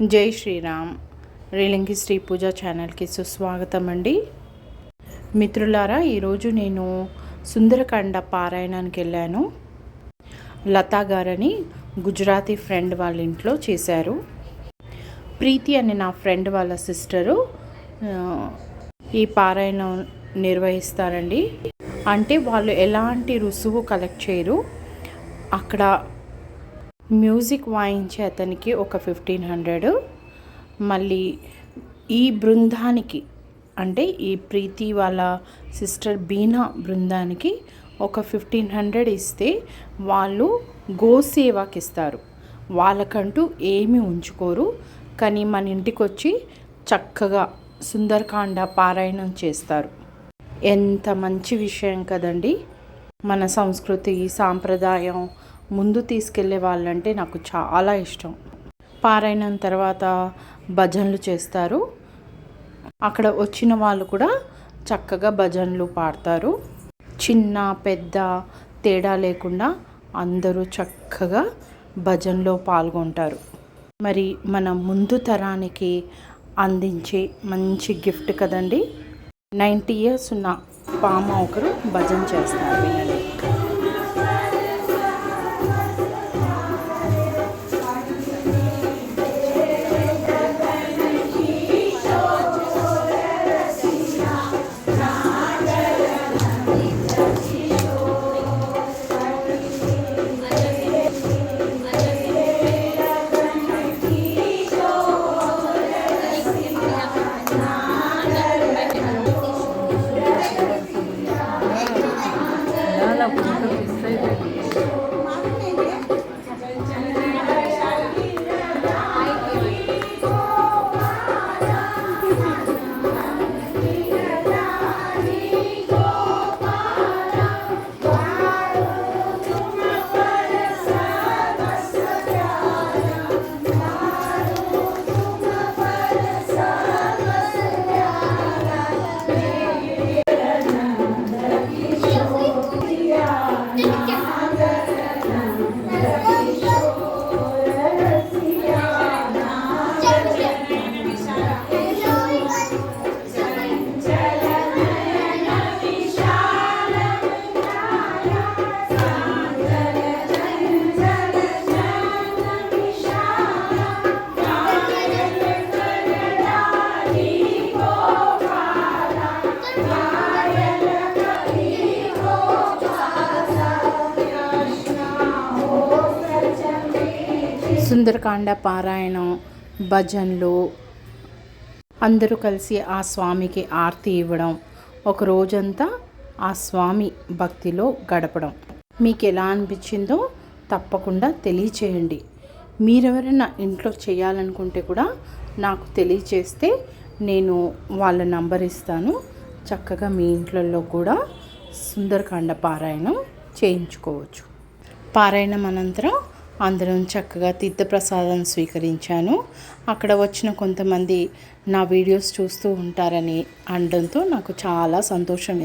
జై శ్రీరామ్. రేలింగి శ్రీ పూజ ఛానల్కి సుస్వాగతం అండి మిత్రులారా ఈరోజు నేను సుందరకాండ పారాయణానికి వెళ్ళాను. లతా గారని గుజరాతీ ఫ్రెండ్ వాళ్ళ ఇంట్లో చేశారు. ప్రీతి అనే నా ఫ్రెండ్ వాళ్ళ సిస్టరు ఈ పారాయణం నిర్వహిస్తారండి. అంటే వాళ్ళు ఎలాంటి రుసువు కలెక్ట్ చేయరు. అక్కడ మ్యూజిక్ వాయించే అతనికి ఒక ఫిఫ్టీన్ హండ్రెడ్. మళ్ళీ ఈ బృందానికి అంటే ఈ ప్రీతి వాళ్ళ సిస్టర్ బీనా బృందానికి ఒక ఫిఫ్టీన్ హండ్రెడ్ ఇస్తే వాళ్ళు గోసేవకి ఇస్తారు వాళ్ళకంటూ ఏమీ ఉంచుకోరు. కానీ మన ఇంటికి వచ్చి చక్కగా సుందరకాండ పారాయణం చేస్తారు. ఎంత మంచి విషయం కదండి. మన సంస్కృతి సాంప్రదాయం ముందు తీసుకెళ్ళే వాళ్ళంటే నాకు చాలా ఇష్టం. పారైన తర్వాత భజనలు చేస్తారు. అక్కడ వచ్చిన వాళ్ళు కూడా చక్కగా భజనలు పాడతారు. చిన్న పెద్ద తేడా లేకుండా అందరూ చక్కగా భజనలో పాల్గొంటారు. మరి మన ముందు తరానికి అందించే మంచి గిఫ్ట్ కదండి? నైంటీ ఇయర్స్ ఉన్న పామ ఒకరు భజన చేస్తారు. వినండి సుందరకాండ పారాయణం భజనలు అందరూ కలిసి ఆ స్వామికి ఆర్తి ఇవ్వడం ఒక రోజంతా ఆ స్వామి భక్తిలో గడపడం. మీకు ఎలా అనిపించిందో తప్పకుండా తెలియచేయండి. మీరెవరైనా ఇంట్లో చేయాలనుకుంటే కూడా నాకు తెలియచేస్తే నేను వాళ్ళ నంబర్ ఇస్తాను. చక్కగా మీ ఇంట్లలో కూడా సుందరకాండ పారాయణం చేయించుకోవచ్చు. పారాయణం అనంతరం అందరం చక్కగా తీర్థప్రసాదం స్వీకరించాను. అక్కడ వచ్చిన కొంతమంది నా వీడియోస్ చూస్తూ ఉంటారని అనడంతో నాకు చాలా సంతోషం